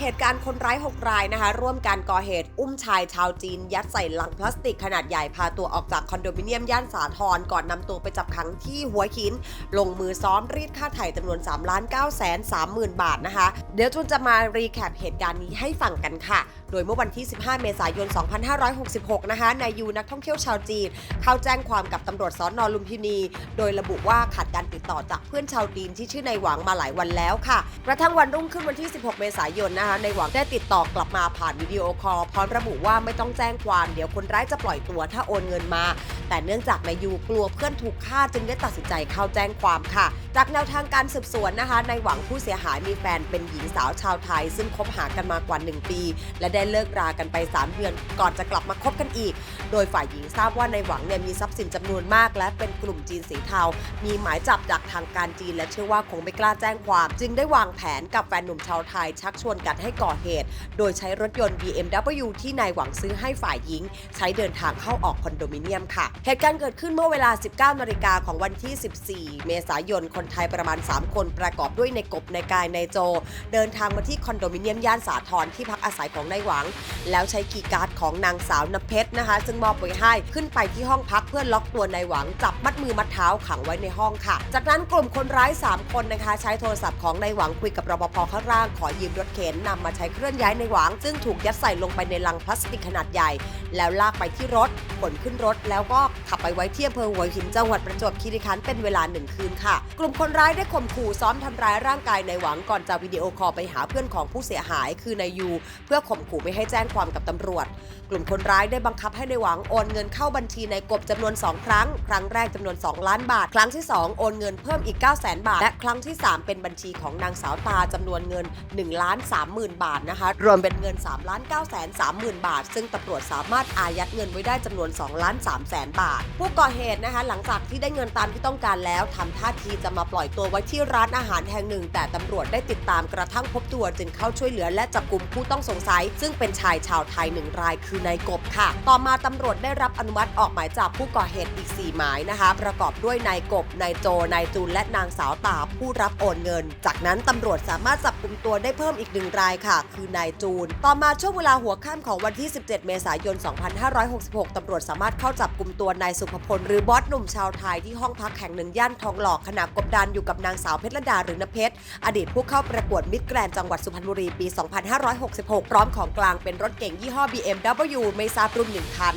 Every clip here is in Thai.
เหตุการณ์คนร้าย 6 รายนะคะ ร่วมกันก่อเหตุอุ้มชายชาวจีน ยัดใส่ลังพลาสติกขนาดใหญ่พาตัวออกจากคอนโดมิเนียมย่านสาทรก่อนนำตัวไปจับขังที่หัวหิน ลงมือซ้อมรีดค่าไถ่จำนวน3ล้าน9แสน3หมื่นบาทนะคะ เดี๋ยวจุนจะมารีแคปเหตุการณ์นี้ให้ฟังกันค่ะ โดยเมื่อวันที่ 15 เมษายน 2566 นะคะ นายยูนักท่องเที่ยวชาวจีน เข้าแจ้งความกับตำรวจสอนอลุมพินี โดยระบุว่าขาดการติดต่อจากเพื่อนชาวจีนที่ชื่อนายหวังมาหลายวันแล้วค่ะ กระทั่งวันรุ่งขึ้นวันที่ 16 เมษายนนะคะ นายหวังได้ติดต่อกลับมาผ่านวิดีโอคอลพร้อมระบุว่าไม่ต้องแจ้งความ เดี๋ยวคนร้ายจะปล่อยตัวถ้าโอนเงินมา แต่เนื่องจากนายยูกลัวเพื่อนถูกฆ่าจึงได้ตัดสินใจเข้าแจ้งความค่ะ จากแนวทางการสืบสวนนะคะนายหวังผู้เสียหายมีแฟนเป็นหญิงสาวชาวไทย ซึ่งคบหากันมากว่า 1 ปี และได้เลิกรากันไป 3 เดือน ก่อนจะกลับมาคบกันอีก โดยฝ่ายหญิงทราบว่านายหวังเนี่ยมีทรัพย์สินจำนวนมาก และเป็นกลุ่มจีนสีเทา มีหมายจับจากทางการจีน และเชื่อว่าคงไม่กล้าแจ้งความ จึงได้วางแผนกับแฟนหนุ่มชาวไทย ชักชวนกันให้ก่อเหตุ โดยใช้รถยนต์ BMW ที่นายหวังซื้อให้ฝ่ายหญิง ใช้เดินทางเข้าออกคอนโดมิเนียมค่ะเหตุการณ์เกิดขึ้นเมื่อเวลา 19นาฬิกาของวันที่ 14 เมษายน คนไทยประมาณ 3 คนประกอบด้วยในกบในกายในโจ เดินทางมาที่คอนโดมิเนียมย่านสาทรที่พักอาศัยของนายหวัง แล้วใช้คีการ์ดของนางสาวนเพชรนะคะ ซึ่งมอบไว้ให้ขึ้นไปที่ห้องพักเพื่อล็อกตัวนายหวัง จับมัดมือมัดเท้าขังไว้ในห้องค่ะ จากนั้นกลุ่มคนร้าย 3 คนนะคะ ใช้โทรศัพท์ของนายหวังคุยกับรปภข้างล่างขอยืมรถเข็นนำมาใช้เคลื่อนย้ายนายหวัง ซึ่งถูกยัดใส่ลงไปในลังพลาสติกขนาดใหญ่ แล้วลากไปที่รถขนขึ้นรถแล้วก็ขับไปไว้ที่อำเภอหัวหินจังหวัดประจวบคีรีขันธ์เป็นเวลาหนึ่งคืนค่ะ กลุ่มคนร้ายได้ข่มขู่ซ้อมทำร้ายร่างกายนายหวังก่อนจะวิดีโอคอลไปหาเพื่อนของผู้เสียหายคือนายยู เพื่อข่มขู่ไม่ให้แจ้งความกับตำรวจ กลุ่มคนร้ายได้บังคับให้นายหวังโอนเงินเข้าบัญชีนายกบจำนวน 2 ครั้ง ครั้งแรกจำนวน 2 ล้านบาท ครั้งที่ 2 โอนเงินเพิ่มอีก 9 0 0 0 0 0 บาท และครั้งที่ 3 เป็นบัญชีของนางสาวตาจำนวนเงิน1ล้าน3หมื่นบาทนะคะ รวมเป็นเงิน3ล้าน9แสน3หมื่นบาท ซึ่งตำรวจสามารถอายัดเงินไว้ได้จำนวน2ล้าน3แสนบาท ผู้ก่อเหตุนะคะหลังจากที่ได้เงินตามที่ต้องการแล้วทำท่าทีจะมาปล่อยตัวไว้ที่ร้านอาหารแห่งหนึ่ง แต่ตำรวจได้ติดตามกระทั่งพบตัวจึงเข้าช่วยเหลือและจับกลุ่มผู้ต้องสงสัย ซึ่งเป็นชายชาวไทยหนึ่งรายคือนายกบค่ะ ต่อมาตำรวจได้รับอนุมัติออกหมายจับผู้ก่อเหตุอีก 4 หมายนะคะ ประกอบด้วยนายกบนายโจนายจูนและนางสาวตาผู้รับโอนเงิน จากนั้นตำรวจสามารถจับกลุ่มตัวได้เพิ่มอีกหนึ่งรายค่ะ คือนายจูน ต่อมาช่วงเวลาหัวค่ำของวันที่ 17 เมษายน 2566ตำรวจสามารถเข้าจับกลุ่มตัวนายสุภพลหรือบอสหนุ่มชาวไทยที่ห้องพักแห่งหนึ่งย่านทองหล่อขณะกบดานอยู่กับนางสาวเพชรดาหรือนเพชร อดีตผู้เข้าประกวดมิตรแกรนจังหวัดสุพรรณบุรีปี 2566 พร้อมของกลางเป็นรถเก๋งยี่ห้อ BMW ไม่ทราบรุ่นหนึ่งคัน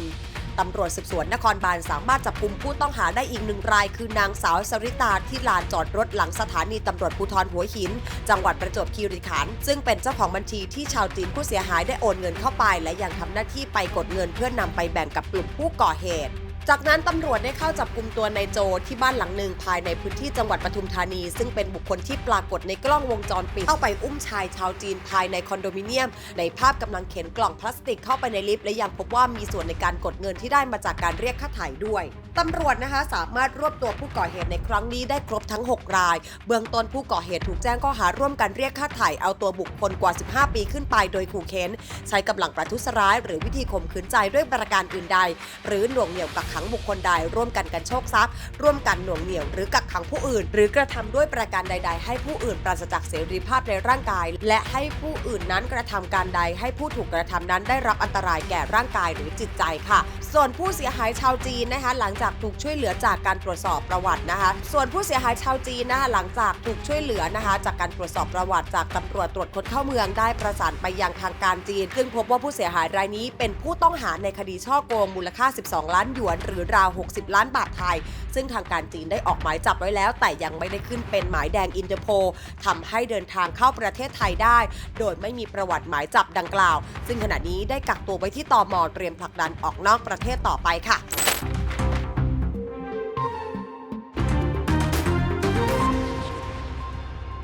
ตำรวจสืบสวนนครบาลสามารถจับกลุ่มผู้ต้องหาได้อีกหนึ่งราย คือนางสาวสริตาที่ลานจอดรถหลังสถานีตำรวจภูธรหัวหิน จังหวัดประจวบคีรีขันธ์ซึ่งเป็นเจ้าของบัญชีที่ชาวจีนผู้เสียหายได้โอนเงินเข้าไป และยังทำหน้าที่ไปกดเงินเพื่อนำไปแบ่งกับกลุ่มผู้ก่อเหตุ จากนั้นตำรวจได้เข้าจับกลุ่มตัวนายโจที่บ้านหลังหนึ่งภายในพื้นที่จังหวัดปทุมธานี ซึ่งเป็นบุคคลที่ปรากฏในกล้องวงจรปิด เข้าไปอุ้มชายชาวจีนภายในคอนโดมิเนียม ในภาพกำลังเข็นกล่องพลาสติกเข้าไปในลิฟต์และยังพบว่ามีส่วนในการกดเงินที่ได้มาจากการเรียกค่าถ่ายด้วยตำรวจนะคะสามารถรวบตัวผู้ก่อเหตุในครั้งนี้ได้ครบทั้ง 6 ราย เบื้องต้นผู้ก่อเหตุถูกแจ้งข้อหาร่วมกันเรียกค่าถ่ายเอาตัวบุคคลกว่า 15 ปีขึ้นไปโดยขู่เค้นใช้กำลังประทุษร้าย หรือวิธีข่มขืนใจด้วยประการอื่นใด หรือหน่วงเหนี่ยวกักขังบุคคลใด ร่วมกันกันโชคทรัพย์ ร่วมกันหน่วงเหนี่ยวหรือกักขังผู้อื่น หรือกระทำด้วยประการใด ๆ ให้ผู้อื่นปราศจากเสรีภาพในร่างกาย และให้ผู้อื่นนั้นกระทำการใด ให้ผู้ถูกกระทำนั้นได้รับอันตรายแก่ร่างกายหรือจิตใจค่ะ ส่วนผู้เสียหายชาวจีนนะคะ หลังจากถูกช่วยเหลือจากการตรวจสอบประวัตินะคะ ส่วนผู้เสียหายชาวจีนนะคะหลังจากถูกช่วยเหลือนะคะ จากการตรวจสอบประวัติจากตำรวจตรวจคนเข้าเมืองได้ประสานไปยังทางการจีนซึ่งพบว่าผู้เสียหายรายนี้เป็นผู้ต้องหาในคดีช่อโกงมูลค่า 12 ล้านหยวนหรือราว 60 ล้านบาทไทย ซึ่งทางการจีนได้ออกหมายจับไว้แล้ว แต่ยังไม่ได้ขึ้นเป็นหมายแดงอินเตอร์โพทำให้เดินทางเข้าประเทศไทยได้ โดยไม่มีประวัติหมายจับดังกล่าว ซึ่งขณะนี้ได้กักตัวไว้ที่ตอมอเตรียมผลักดันออกนอกประเทศต่อไปค่ะ